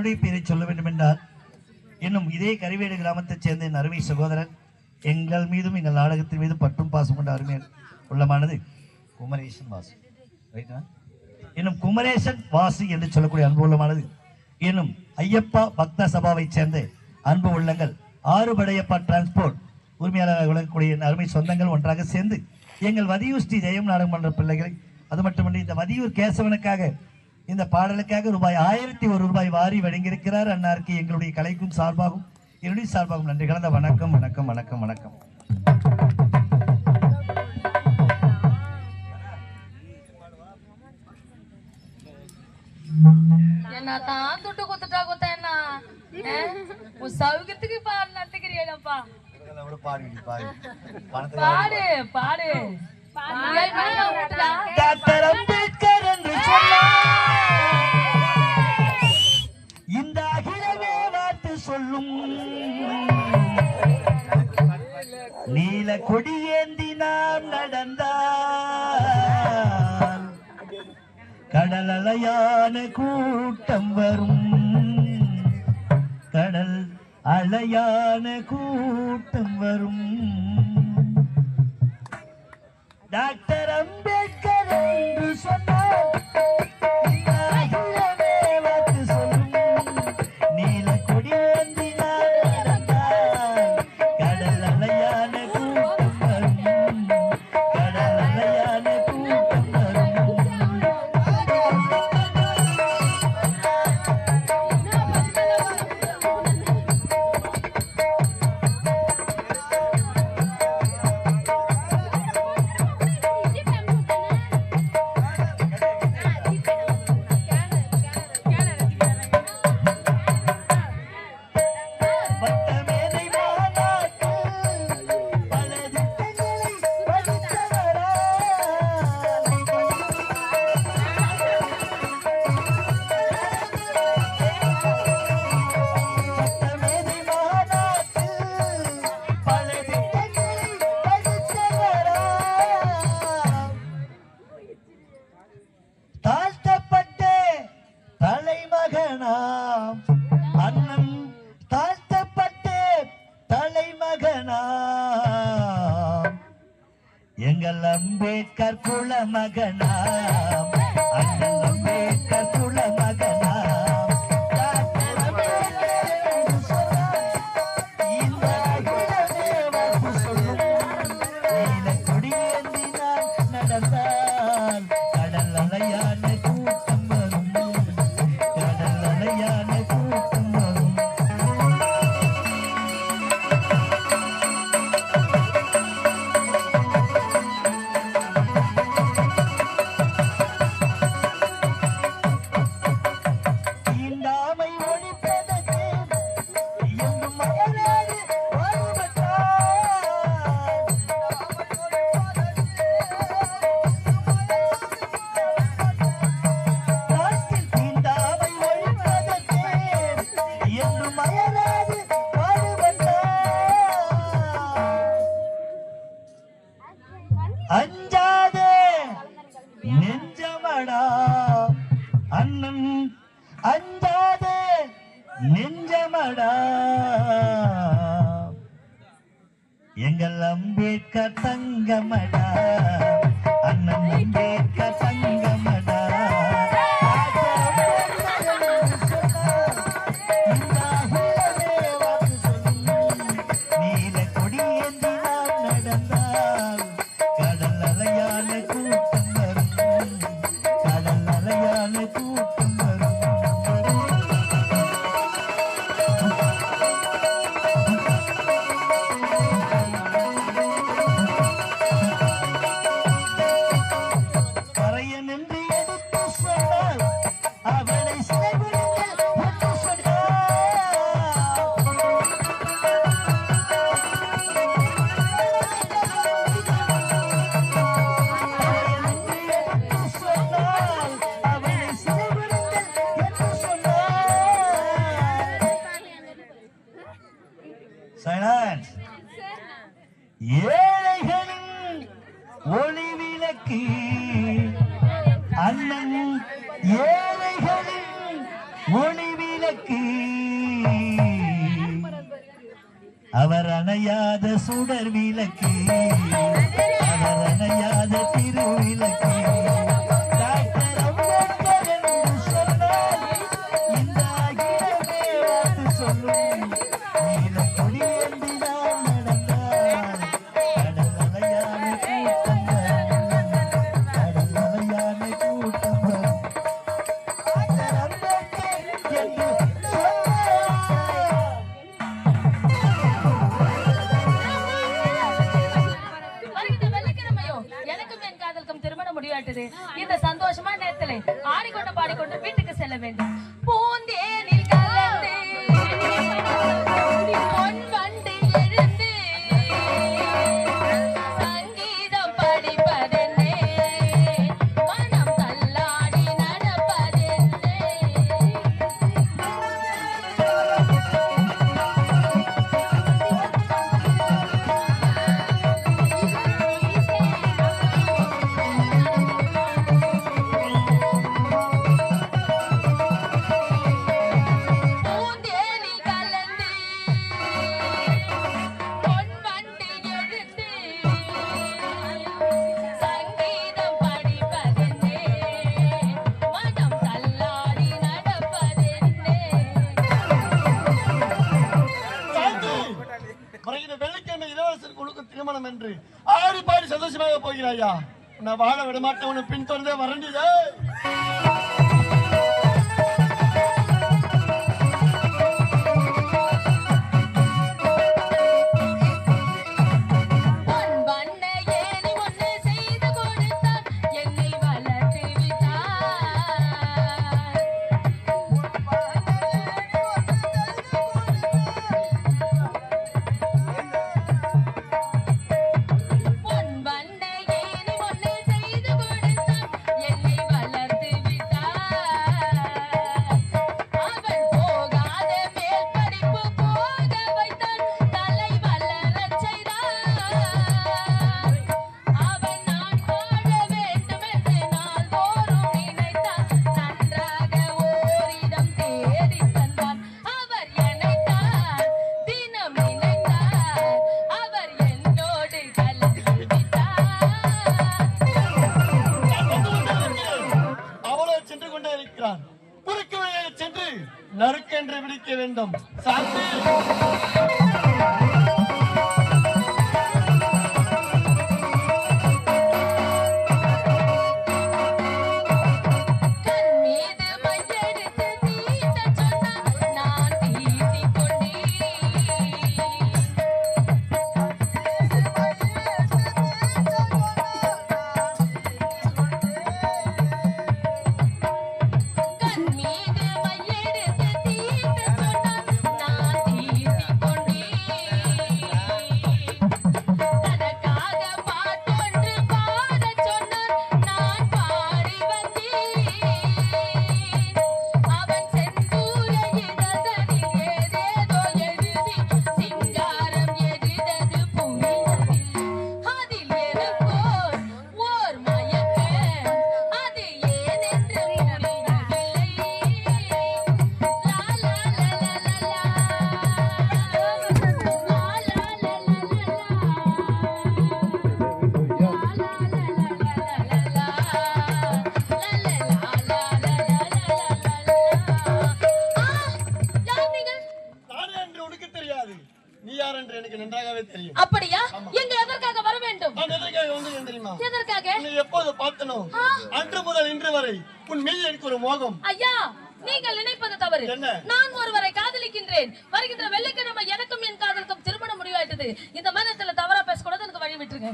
யாருடைய பெயரை சொல்ல வேண்டும் என்றால் இன்னும் இதே கரிவேடு கிராமத்தைச் சேர்ந்த என் அருமை சகோதரன் எங்கள் மீதும் எங்கள் நாடகத்தின் மீதும் பற்றும் பாசம் கொண்ட அருமை உள்ளமானது குமரேசன் வாசு. ரைட்டா இன்னும் குமரேசன் வாசி என்று சொல்லக்கூடிய அன்பு உள்ளமானது. இன்னும் ஐயப்பா பக்த சபாவை சேர்ந்த அன்பு உள்ளங்கள் ஆறுபடையப்பா டிரான்ஸ்போர்ட் உரிமையாளராக விளங்கக்கூடிய அருமை சொந்தங்கள் ஒன்றாக சேர்ந்து எங்கள் வதியூர் ஸ்ரீ ஜெயம் நாடகம் மன்ற பிள்ளைகளை அது மட்டுமன்றி இந்த வதியூர் கேசவனுக்காக இந்த பாடலுக்காக ரூபாய் ஆயிரத்தி ஒரு ரூபாய் வாரி வழங்கியிருக்கிறார் அன்னாருக்கு எங்களுடைய கலைக்கும் சார்பாகவும் என்னுடைய சார்பாகவும் நன்றி. கலந்த வணக்கம் வணக்கம் வணக்கம் வணக்கம். என்ன தான் துட்டு குத்துட்டா குத்த என்ன? உன் சௌகரியத்துக்கு பாடு நடத்துக்கிறியப்பா பாடு. பாடு ஏய், மேல சொல்லும். நீல கொடியேந்தி நாம் நடந்தால் கடல் அலையான கூட்டம் வரும். கடல் அலையான கூட்டம் வரும். டாக்டர் அம்பேத்கர் என்று சொன்னார். எங்கள் அம்பேத்கர் குல மகனா அண்ணல் அம்பேத்கர் விளக்கு அவர் அணையாத சுடர் விளக்கு. வருகிற வெள்ளிக்கிழமை இளவரசர் குழுக்கு திருமணம் என்று. ஆடி பாடி சந்தோஷமாக போகிறாயா? உன்னை வாழ விடமாட்டேன் உன்னை பின்தொடர்ந்தே வரண்டியதே. ஆகும் ஐயா நீங்கள் நினைப்பது தவறு. நான் ஒருவரை காதலிக்கின்றேன். வருகின்ற வெள்ளிக்கிழமை எனக்கும் என் காதலுக்கும் திருமணம் முடிவாயிட்டது. இந்த மதத்துல தவறா பேசக்கூடாது எனக்கு வழி விட்டுருங்க.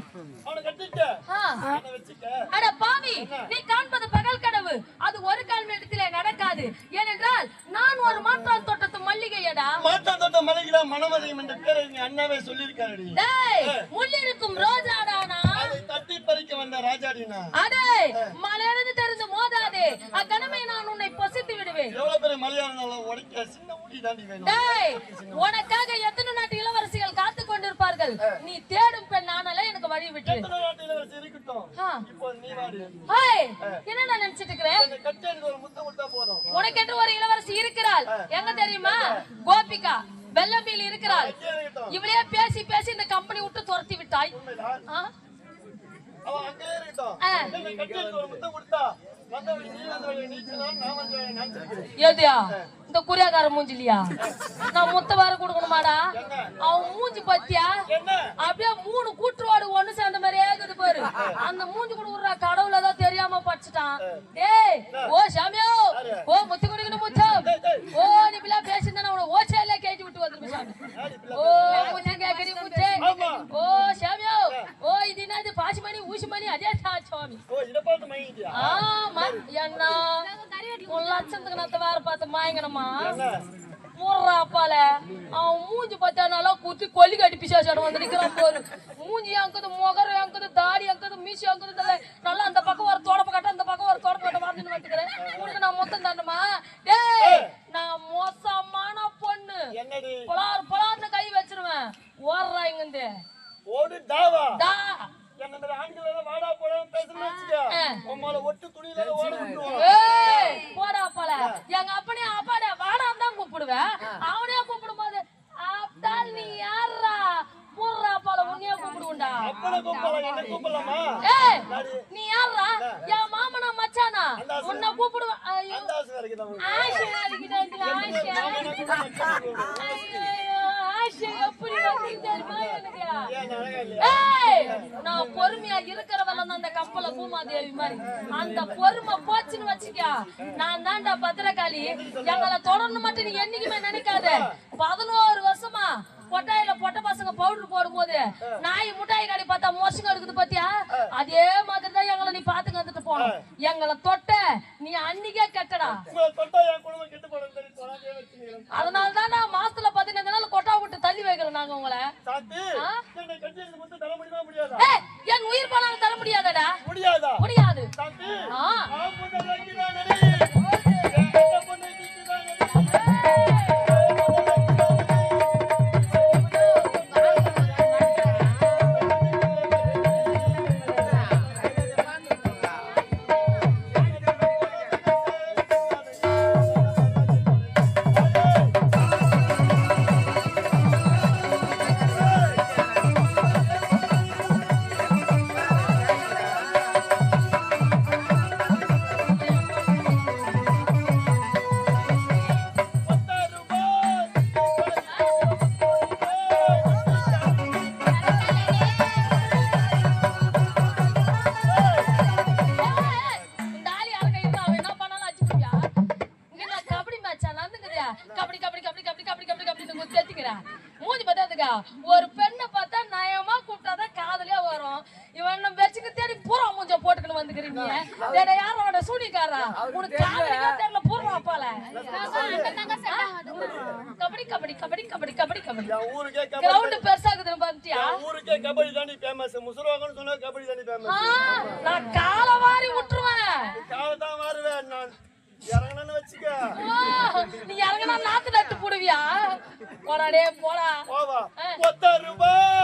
நீ காண்பது பகல் கனவு. அது ஒரு கால் இடத்துல நடக்காது. ஏனென்றால் நான் ஒரு மாற்றான் தோட்டத்து மல்லிகையடா. மாற்றான் தோட்டம் மல்லிகைடா மனமதையும் என்ற பேரை அண்ணாவே சொல்லியிருக்காரு முள்ளிருக்கும் ரோஜாடானா? தட்டி பறிக்க வந்த ராஜாடினா. அடே மலர்ந்து தெரிந்து மோதாதே. அக்கணமே நான் எவ்வளவு உனக்காக எத்தனை நாட்டு இளவரசிகள் காத்து கொண்டிருப்பார்கள்? நீ தேடும் பெண் ஆனாலே எனக்கு வழி விட்டு. ஹாய் என்ன நினைச்சிட்டு இருக்கிறேன்? கட்டி ஒரு இளவரசி இருக்கிறாள். எங்க தெரியுமா? கோபிகா வெள்ளம்பியில் இருக்கிறாள். இவளையே பேசி பேசி இந்த கம்பெனி விட்டு துரத்தி விட்டாய். ஆஹ் அங்கே இருக்கட்டும். கட்டி ஒரு முத்தம் கொடுத்தா எதுயா இந்த குறியாக்கார மூஞ்சிலியா? நான் முத்த வார கொடுக்கணுமாடா? அவன் மூஞ்சி பத்தியா? அப்படியே மூணு கூட்டுவாடு ஒண்ணு சேர்ந்த மாதிரியே இருக்குது பாரு. அந்த மூஞ்சி கூட விடுறா கடவுள் ஏதோ தெரியாம படிச்சுட்டான் ஏய் ஓ சாமியோ ஓ முத்து குடிக்கணும் முத்தம் ஓ நீ பிள்ளை பேசியிருந்தா உன ஓச்சையில கேட்டு விட்டு வந்துருமே சாமி ஓ முத்து கேக்கடி முத்தே ஓ சாமியோ ஓ இது என்னது பாசிமணி ஊசிமணி அதே சா சாமி ஓ இதை பார்த்து மயங்கிட்டியா ஆமா என்ன உன் லட்சத்துக்கு நத்த வேற பார்த்து மாயங்கணுமா என்ன மூடுறா அப்பால அவன் மூஞ்சி பார்த்தானால குத்தி கொல்லி கட்டி பிசாசாடு வந்து நிக்கிறான் போரு மூஞ்சி அங்குது முகரம் அங்குது தாடி அங்குது மீசி அங்குது தலை. நல்லா அந்த பக்கம் ஒரு தோடப்ப கட்ட அந்த பக்கம் ஒரு தோடப்ப கட்ட வரணும்னு வந்துக்கிறேன் உனக்கு நான் மொத்தம் தரணுமா டேய் நான் மோசமான பொண்ணு என்னடி பலார் பலார்னு கை வச்சிருவேன் ஓடுறா இங்கிருந்து ஓடு தாவா டா என்ன மாதிரி ஆண்கள் எல்லாம் வாடா போடான்னு பேசணும்னு வச்சுக்க உன் மேல ஒட்டு துணியில ஓட விட்டுருவான் ஏய் போடா அப்பால எங்க அப்பனே அப்பாடே வாடான்னு தான் கூப்பிடுவேன் அவனே கூப்பிடும் போது அப்டால் நீ யாரா மூர்றா அப்பால உன்னையே கூப்பிடுவோம்டா அப்பனை கூப்பிடலாம் என்ன கூப்பிடலாமா ஏய் நீ யாரா என் மாமனா மச்சானா? உன்னை கூப்பிடுவேன் நான் பொறுமையா இருக்கிறவள அந்த கப்பல பூமாதேவி மாதிரி. அந்த பொறுமை போச்சுன்னு வச்சுக்க. நான் தான்டா பத்திரகாளி எங்களை தொடர்ந்து மட்டும் நீ என்னைக்குமே நினைக்காத. பதினோரு வருஷமா கொட்டாயில பொட்ட பசங்க பவுடர் போடும்போது நாய் முட்டாய் கடை பார்த்தா மோசங்க இருக்குது பாத்தியா? அதே மாதிரி தான் எங்களை நீ பாத்துக்க வந்துட்டு போனோம். எங்களை தொட்ட நீ அன்னைக்கே கெட்டடா. அதனால தான் மாசத்துல பதினஞ்சு நாள் கொட்டா விட்டு தள்ளி வைக்கிறோம் நாங்க உங்களை. என் உயிர் போனாலும் தர முடியாதடா? முடியாதா? முடியாது. போடா டே போடா. போவா பத்தாயிரம் ரூபாய்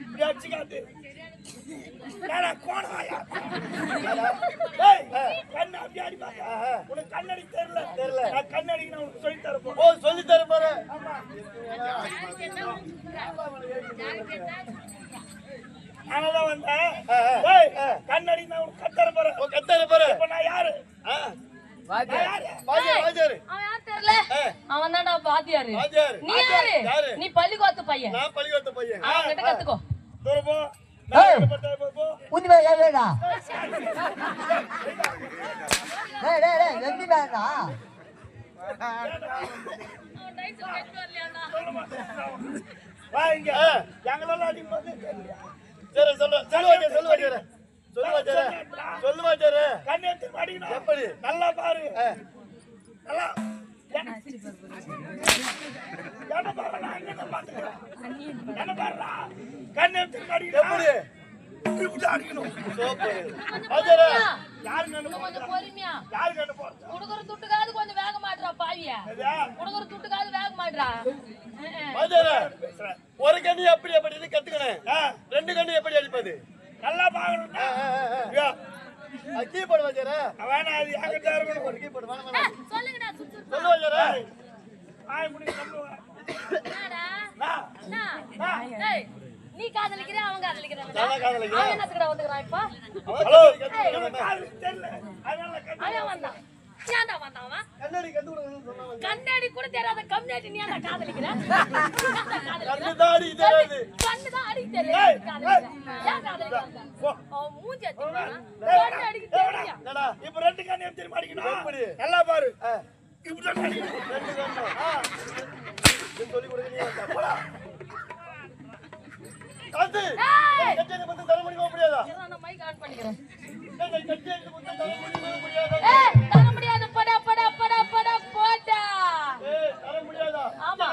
இப்படி அடிச்சுக்காது ஏய் கண்ணு அப்படி அடிப்பாங்க உனக்கு கண்ணடி தெரியல. தெரியல. நான் கண்ணடி நான் உனக்கு சொல்லி தரேன் ஓ சொல்லி தரேன் பாரு ஆமா. நானதான் வந்தேன். கண்ணடி நான் உனக்கு கத்தர போறேன். ஓ கத்தர போறேன் இப்ப நான் யாரு? அவன் யார் தெரியல? அவன் தான்டா வாத்தியார். நீ யாரு? நீ பள்ளிக்கூடத்து பையன். நான் பள்ளிக்கூடத்து பையன். அவன் கிட்ட கத்துக்கோ. தூரம் போ. ஏய். நான் போ, போ, போ. உண்மை ஏடா டேய் டேய் டேய் எந்தி வேணா அவன் டைட்டில் கட்டு வரலையாடா. வா இங்க. எங்களெல்லாம் அடிப்பது தெரியல. சரி சொல்லு. சொல்லு சொல்லு வாத்தியார் சொல்லு வாத்தியார் சொல்லு வாத்தியார் கண்ணு எடுத்து அடிக்கணும் எப்படி? நல்லா பாரு. நல்லா. என்ன பாரு நான் என்ன பாத்துக்கிறேன். என்ன பாருடா? கண்ணு எடுத்து அடிக்கணும். எப்படி கொஞ்சம் வேக மாட்றா பாவிய. குடுக்குற துட்டுக்காவது வேக மாட்றா ஒரு கண்ணி எப்படி எப்படி கத்துக்கணும்? ரெண்டு கண்ணி எப்படி அடிப்பது? நல்லா பாக்கணும் கீபோர்டு வச்சாரா வேணா அது என்கிட்ட இருக்கணும். ஒரு கீபோர்டு வேணாம் வேணாம் சொல்லுங்கடா சுத்து சொல்லு வச்சாரா ஆய் முடி சொல்லுவா. என்னடா? நான் என்ன? ஏய், நீ காதலிக்கிறான். நான் காதலிக்கிறேன். அவன் என்னத்துக்குடா வந்துக்கிறான் இப்ப? ஹலோ தெரியல. அதனால அவன் வந்தான். ஏன்டா வந்தான் அவன் கண்ணாடி கண்டு கண்ணாடி கூட தெரியாத கம்யூனிட்டி நீ ஏன்டா காதலிக்கிற? கண்ணு தாடி தெரியாது. கண்ணுதான் அடிக்க ஏய், தெரியாது. ஏன் காதலிக்கிற? அவன் மூஞ்சி அடிக்கிறான். கண்ணு அடிக்க தெரியும். என்னடா இப்ப ரெண்டு கண்ணு எப்படி தெரியுமா அடிக்கணும்? எப்படி? நல்லா பாரு. இப்படி தான் அடிக்கணும். ரெண்டு கண்ணு. ஆ. சொல்லி கொடுங்க நீ வந்தா போடா. காத்து. ஏய்! கச்சேரி வந்து தர முடியுமா முடியாதா? இருடா, நான் mic on பண்ணிக்கிறேன். கச்சேரி வந்து தர முடியுமா முடியாதா? ஏய், தர முடியாது. படா, படா, படா, படா, போடா. ஆமா.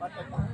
But uh,